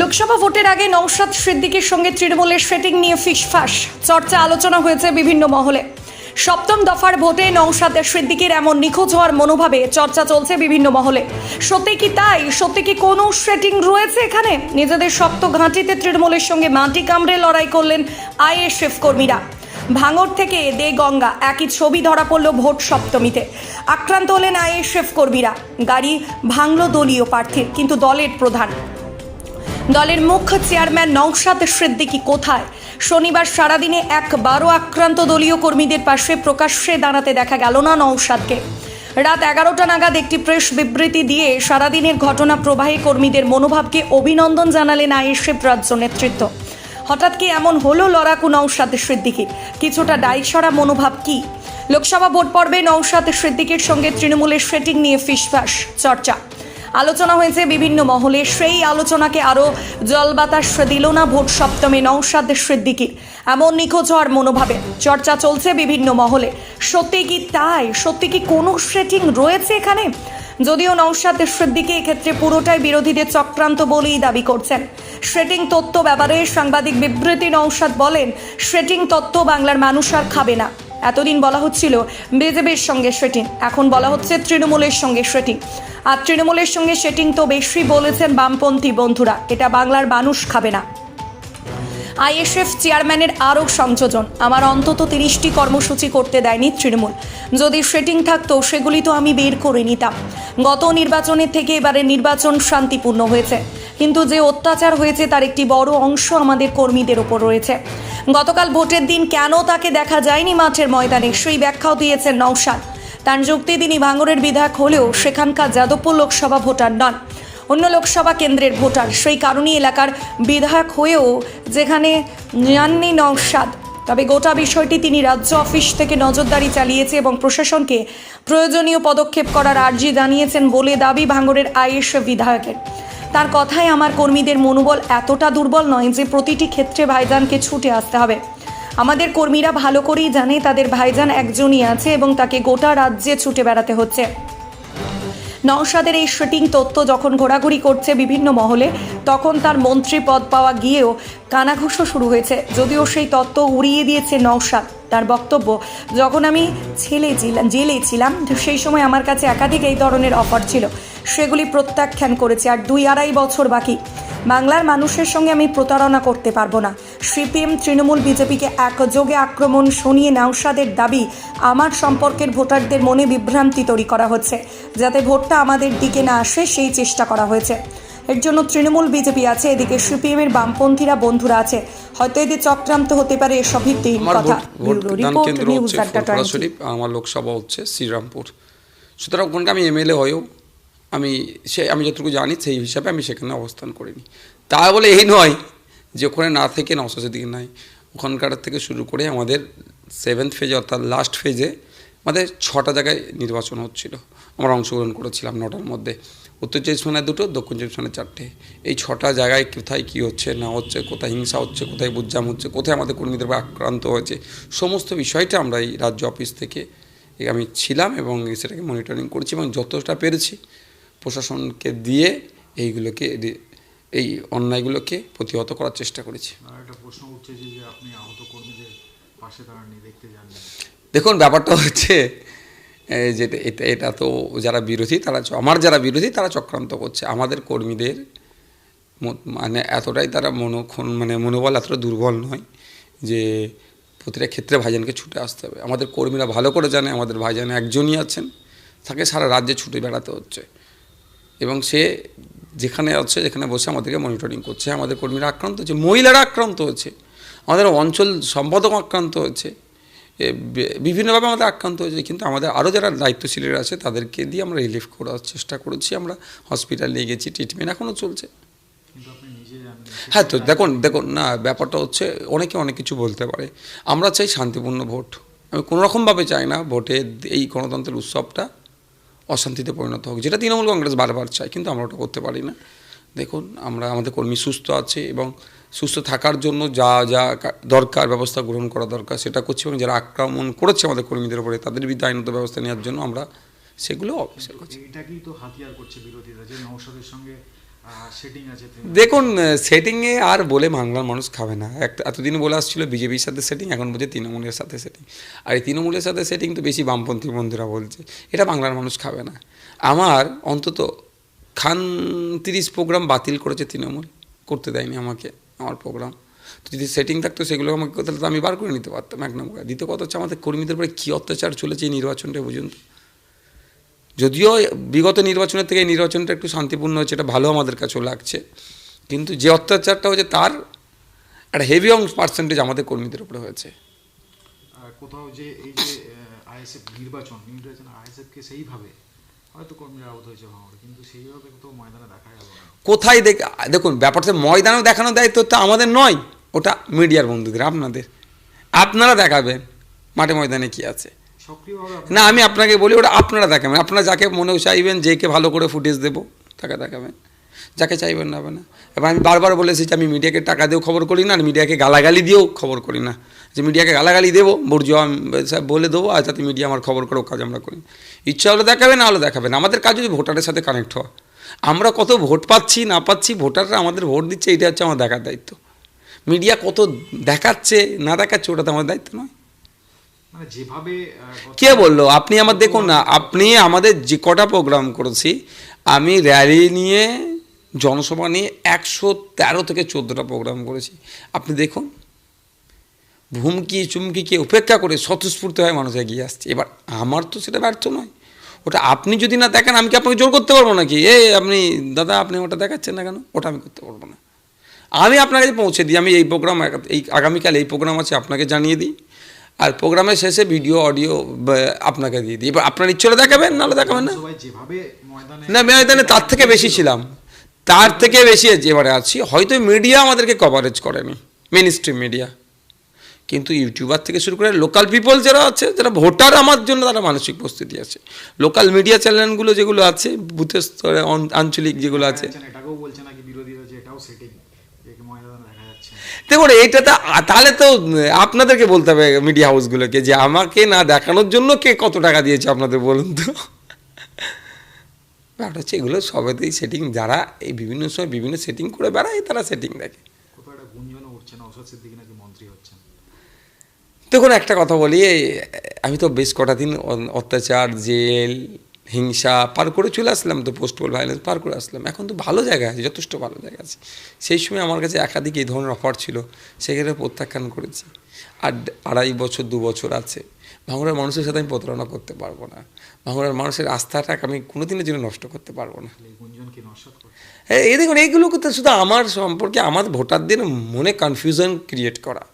লোকসভা ভোটের আগে নৌশাদ সিদ্দিকের সঙ্গে তৃণমূলের সেটিং নিয়ে ফিসফাস চর্চা আলোচনা হয়েছে বিভিন্ন মহলে। সপ্তম দফার ভোটে নৌশাদ সিদ্দিকের এমন নিখোঁজ হওয়ার মনোভাবে চর্চা চলছে বিভিন্ন মহলে। সত্যি কি তাই? সত্যি কি কোনো সেটিং রয়েছে এখানে? নিজেদের শক্ত ঘাঁটিতে তৃণমূলের সঙ্গে মাটি কামড়ে লড়াই করলেন আইএসএফ কর্মীরা। ভাঙর থেকে দে গঙ্গা একই ছবি ধরা পড়ল ভোট সপ্তমীতে। আক্রান্ত হলেন আইএসএফ কর্মীরা। গাড়ি ভাঙল দলীয় প্রার্থীর, কিন্তু দলের প্রধান। দলের মুখ্য চেয়ারম্যান নওশাদ সিদ্দিকী কোথায়? শনিবার সারাদিনে একবারও আক্রান্ত দলীয় কর্মীদের পাশে প্রকাশ্যে দাঁড়াতে দেখা গেল না নওশাদকে। রাত এগারোটা নাগাদ একটি প্রেস বিবৃতি দিয়ে সারাদিনের ঘটনা প্রবাহী কর্মীদের মনোভাবকে অভিনন্দন জানালেন আইএসএফ রাজ্য নেতৃত্ব। হঠাৎ কি এমন হলো লড়াকু নওশাদ সিদ্দিকির কিছুটা ডাইসরা মনোভাব কি? লোকসভা ভোট পর্বে নওশাদ সিদ্দিকের সঙ্গে তৃণমূলের সেটিং নিয়ে ফিসফাস, চর্চা। আলোচনা হয়েছে বিভিন্ন মহলে। সেই আলোচনাকে আরও জলবাতাস দিল না ভোট সপ্তমে নৌসাদ সিদ্দিকির। এমন নিখোঁজ হওয়ার মনোভাবে চর্চা চলছে বিভিন্ন মহলে। সত্যি কি তাই? সত্যি কি কোনো সেটিং রয়েছে এখানে? যদিও নৌসাদ সিদ্দিকি এক্ষেত্রে পুরোটাই বিরোধীদের চক্রান্ত বলেই দাবি করছেন। সেটিং তত্ত্ব ব্যাপারে সাংবাদিক বিবৃতি নৌসাদ বলেন সেটিং তত্ত্ব বাংলার মানুষ আর খাবে না। এতদিন বলা হচ্ছিল বিজেপির সঙ্গে সেটিং, এখন বলা হচ্ছে তৃণমূলের সঙ্গে সেটিং। আর তৃণমূলের সঙ্গে সেটিং তো বেশি বলেছেন বামপন্থী বন্ধুরা, এটা বাংলার মানুষ খাবে না। আইএসএফ চেয়ারম্যানের আরও সংযোজন, আমার অন্তত তিরিশটি কর্মসূচি করতে দেয়নি তৃণমূল। যদি সেটিং থাকতো, সেগুলি তো আমি বের করে নিতাম। গত নির্বাচনের থেকে এবারে নির্বাচন শান্তিপূর্ণ হয়েছে। কিন্তু যে অত্যাচার হয়েছে তার একটি বড় অংশ আমাদের কর্মীদের ওপর রয়েছে। গতকাল ভোটের দিন কেন তাকে দেখা যায়নি মাঠের ময়দানে, সেই ব্যাখ্যাও দিয়েছেন নৌসাদ তার যুক্তি, তিনি ভাঙড়ের বিধায়ক হলেও সেখানকার যাদবপুর লোকসভা ভোটার নন। অন্য লোকসভা কেন্দ্রের ভোটার, সেই কারণেই এলাকার বিধায়ক হয়েও যেখানে যাননি নৌসাদ তবে গোটা বিষয়টি তিনি রাজ্য অফিস থেকে নজরদারি চালিয়েছে এবং প্রশাসনকে প্রয়োজনীয় পদক্ষেপ করার আর্জি জানিয়েছেন বলে দাবি ভাঙড়ের আইএস বিধায়কের। তার কথায় আমার কর্মীদের মনোবল এতটা দুর্বল নয় যে প্রতিটি ক্ষেত্রে ভাইজানকে ছুটে আসতে হবে। আমাদের কর্মীরা ভালো করেই জানে তাদের ভাইজান একজনই আছে এবং তাকে গোটা রাজ্যে ছুটে বেড়াতে হচ্ছে। নওশাদের এই শুটিং তথ্য যখন ঘোরাঘুরি করছে বিভিন্ন মহলে, তখন তার মন্ত্রী পদ পাওয়া গিয়েও কানাঘুষো শুরু হয়েছে। যদিও সেই তত্ত্ব উড়িয়ে দিয়েছে নওশাদ। তার বক্তব্য, যখন আমি ছেলে, জেলে ছিলাম, সেই সময় আমার কাছে একাধিক এই ধরনের অফার ছিল। সেগুলি প্রত্যাখ্যান করেছে আর দুই আড়াই বছর বাকি। বাংলার মানুষের সঙ্গে আমি প্রতারণা করতে পারব না। সিপিএম তৃণমূল বিজেপিকে একযোগে আক্রমণ শুনিয়ে নাওশাদের দাবি আমার সম্পর্কের ভোটারদের মনে বিভ্রান্তি তৈরি করা হচ্ছে। যাতে ভোটটা আমাদের দিকে না আসে সেই চেষ্টা করা হয়েছে। এর জন্য তৃণমূল বিজেপি আছে এদিকে সিপিএম এর বামপন্থীরা বন্ধুরা আছে। হয়তো এদের চক্রান্ত হতে পারে এসব ভিত্তিহীন আমার কথা। ভোট ভোট ব্যুরো দান রিপোর্ট কেন্দ্র নিউজ হচ্ছে আড্ডা ফুরফুরা 20 শরীফ আর আমার লোকসভা হচ্ছে শ্রীরামপুর। সুতরাং ওখানকে আমি এমএলএ হয়েও আমি সে, আমি যতটুকু জানি, সেই হিসাবে আমি সেখানে অবস্থান করিনি। তা বলে এই নয় যে ওখানে না থেকে নশো দিকে নাই। ওখানকার থেকে শুরু করে আমাদের সেভেন্থ ফেজে অর্থাৎ লাস্ট ফেজে আমাদের ছটা জায়গায় নির্বাচন হচ্ছিল। আমরা অংশগ্রহণ করেছিলাম নটার মধ্যে। উত্তর চব্বিশ পরগনায় দুটো, দক্ষিণ চব্বিশ পরগনায় চারটে। এই ছটা জায়গায় কোথায় কী হচ্ছে, না হচ্ছে, কোথায় হিংসা হচ্ছে, কোথায় বুজ্জাম হচ্ছে, কোথায় আমাদের কর্মীদের আক্রান্ত হয়েছে, সমস্ত বিষয়টা আমরা এই রাজ্য অফিস থেকে আমি ছিলাম এবং সেটাকে মনিটরিং করছি এবং যতটা পেরেছি প্রশাসনকে দিয়ে এইগুলোকে এই অন্যায়গুলোকে প্রতিহত করার চেষ্টা করেছি। একটা প্রশ্ন উঠছে যে যে আপনি আহত কর্মীদের পাশে দাঁড়াননি দেখতে যাননি। দেখুন ব্যাপারটা হচ্ছে যেটা এটা এটা তো যারা বিরোধী তারা আমার যারা বিরোধী তারা চক্রান্ত করছে। আমাদের কর্মীদের মানে এতটাই তারা মনোক্ষণ মানে মনোবল এতটা দুর্বল নয় যে প্রতিটা ক্ষেত্রে ভাইজানকে ছুটে আসতে হবে। আমাদের কর্মীরা ভালো করে জানে আমাদের ভাইজান একজনই আছেন তাকে সারা রাজ্যে ছুটে বেড়াতে হচ্ছে। এবং সে যেখানে আছে যেখানে বসে আমাদেরকে মনিটরিং করছে। আমাদের কর্মীরা আক্রান্ত হচ্ছে মহিলারা আক্রান্ত হচ্ছে আমাদের অঞ্চল সম্পাদক আক্রান্ত হচ্ছে বিভিন্নভাবে আমাদের আক্রান্ত হয়েছে। কিন্তু আমাদের আরও যারা দায়িত্বশীলেরা আছে তাদেরকে দিয়ে আমরা রিলিফ করার চেষ্টা করেছি। আমরা হসপিটাল নিয়ে গেছি ট্রিটমেন্ট এখনও চলছে। হ্যাঁ তো দেখুন দেখুন না ব্যাপারটা হচ্ছে অনেকে অনেক কিছু বলতে পারে। আমরা চাই শান্তিপূর্ণ ভোট। আমি কোনোরকমভাবে চাই না ভোটে এই গণতন্ত্রের উৎসবটা অশান্তিতে পরিণত হোক, যেটা তৃণমূল কংগ্রেস বারবার চায়, কিন্তু আমরা ওটা করতে পারি না। দেখুন, আমরা, আমাদের কর্মী সুস্থ আছে এবং সুস্থ থাকার জন্য যা যা কা- দরকার, ব্যবস্থা গ্রহণ করা দরকার, সেটা করছি এবং যারা আক্রমণ করেছে আমাদের কর্মীদের উপরে, তাদের বিরুদ্ধে আইনত ব্যবস্থা নেওয়ার জন্য আমরা সেগুলো অফিসার করছি। এটাকেই তো হাতিয়ার করছে বিরোধীরা, যে নৌসাদের সঙ্গে দেখুন সেটিংয়ে আর বলে বাংলার মানুষ খাবে না। একটা, এতদিন বলে আসছিল বিজেপির সাথে সেটিং এখন বলছে তৃণমূলের সাথে সেটিং আর এই তৃণমূলের সাথে সেটিং তো বেশি বামপন্থী বন্ধুরা বলছে। এটা বাংলার মানুষ খাবে না। আমার অন্তত খান তিরিশ প্রোগ্রাম বাতিল করেছে তৃণমূল। করতে দেয়নি আমাকে, আমার প্রোগ্রাম তো যদি সেটিং থাকতো, সেগুলো আমাকে তাহলে তো আমি বার করে নিতে পারতাম, এক নম্বর। দ্বিতীয় কথা হচ্ছে, আমাদের কর্মীদের উপরে কী অত্যাচার চলেছে এই নির্বাচনটা বুঝুন তো যদিও বিগত নির্বাচনের থেকে এই নির্বাচনটা একটু শান্তিপূর্ণ হচ্ছে এটা ভালো আমাদের কাছেও লাগছে। কিন্তু যে অত্যাচারটা হচ্ছে তার একটা হেভি অংশ পার্সেন্টেজ আমাদের কর্মীদের উপরে হয়েছে। কোথাও যে এই যে আইএসএফ নির্বাচন নির্বাচন আইএসএফকে সেইভাবে হয়তো কর্মীরা আহত হয়েছে ভাঙড়ে কিন্তু সেইভাবে তো ময়দানে দেখা গেল কোথায় দেখ দেখুন ব্যাপারটা ময়দানেও দেখানো দায়িত্ব তো আমাদের নয় ওটা মিডিয়ার বন্ধুদের আপনাদের। আপনারা দেখাবেন মাঠে ময়দানে কি আছে। না, আমি আপনাকে বলি, ওটা আপনারা দেখাবেন। আপনারা যাকে মনে চাইবেন যেকে ভালো করে ফুটেজ দেবো, তাকে দেখাবেন। যাকে চাইবেন না না। এবার আমি বারবার বলেছি যে আমি মিডিয়াকে টাকা দিয়েও খবর করি না, আর মিডিয়াকে গালাগালি দিয়েও খবর করি না। যে মিডিয়াকে গালাগালি দেবো, বর্জ্য বলে দেবো, আর যাতে মিডিয়া আমার খবর করো কাজ আমরা করি। ইচ্ছা হলে দেখাবে না হলে দেখাবে না আমাদের কাজ যদি ভোটারের সাথে কানেক্ট হওয়া আমরা কত ভোট পাচ্ছি, না পাচ্ছি, ভোটাররা আমাদের ভোট দিচ্ছে এটা হচ্ছে আমার দেখার দায়িত্ব। মিডিয়া কত দেখাচ্ছে, না দেখাচ্ছে, ওটা তো আমার দায়িত্ব নয়। যেভাবে কে বলল? আপনি আমার দেখুন না, আপনি আমাদের যে কটা প্রোগ্রাম করেছি, আমি র্যালি নিয়ে, জনসভা নিয়ে একশো তেরো থেকে চোদ্দোটা প্রোগ্রাম করেছি। আপনি দেখুন, ভুমকি চুমকিকে উপেক্ষা করে স্বতঃস্ফূর্ত হয়ে মানুষ এগিয়ে আসছে। এবার আমার তো সেটা ব্যর্থ নয়। ওটা আপনি যদি না দেখেন, আমি কি আপনাকে জোর করতে পারব নাকি? এ আপনি, দাদা, আপনি ওটা দেখাচ্ছেন না কেন? ওটা আমি করতে পারব না। আমি আপনার কাছে পৌঁছে দিই, আমি এই প্রোগ্রাম এই আগামীকাল এই প্রোগ্রাম আছে, আপনাকে জানিয়ে দিই। আর প্রোগ্রামের শেষে ভিডিও অডিও আপনাকে দিয়ে দিই। এবার আপনার ইচ্ছে হলে দেখাবেন নাহলে দেখাবেন না? না ময়দানে তার থেকে বেশি ছিলাম। তার থেকে বেশি এবারে আছি। হয়তো মিডিয়া আমাদেরকে কভারেজ করেনি মেন স্ট্রিম মিডিয়া কিন্তু ইউটিউবার থেকে শুরু করে লোকাল পিপল যারা আছে যারা ভোটার আমার জন্য তারা মানসিক প্রস্তুতি আছে। লোকাল মিডিয়া চ্যানেলগুলো যেগুলো আছে বুথের স্তরে আঞ্চলিক যেগুলো আছে। এটাকেও বলছে নাকি বিরোধীরা যে এটাও সেটিং দেখুন এইটা তো তাহলে তো আপনাদেরকে বলতে হবে মিডিয়া হাউসগুলোকে যে আমাকে না দেখানোর জন্য কে কত টাকা দিয়েছে আপনাদের বলুন তো? ব্যাপারটা হচ্ছে এগুলো সবেতেই সেটিং যারা এই বিভিন্ন সময় বিভিন্ন সেটিং করে বেড়ায় তারা সেটিং দেখে। দেখুন একটা কথা বলি আমি তো বেশ কটা দিন অত্যাচার জেল হিংসা পার করে চলে আসলাম তো পোস্ট পোল ভাইলেন্স পার করে আসলাম। এখন তো ভালো জায়গা আছে যথেষ্ট ভালো জায়গা আছে। সেই সময় আমার কাছে একাধিক এই ধরনের অফার ছিল সেখানে প্রত্যাখ্যান করেছি। আর আড়াই বছর দু বছর আছে। ভাঙড়ার মানুষের সাথে আমি প্রতারণা করতে পারব না। ভাঙড়ার মানুষের আস্থাটাকে আমি কোনোদিনের জন্য নষ্ট করতে পারব না। হ্যাঁ এই দেখুন এইগুলো তো শুধু আমার সম্পর্কে আমার ভোটারদের মনে কনফিউশন ক্রিয়েট করা।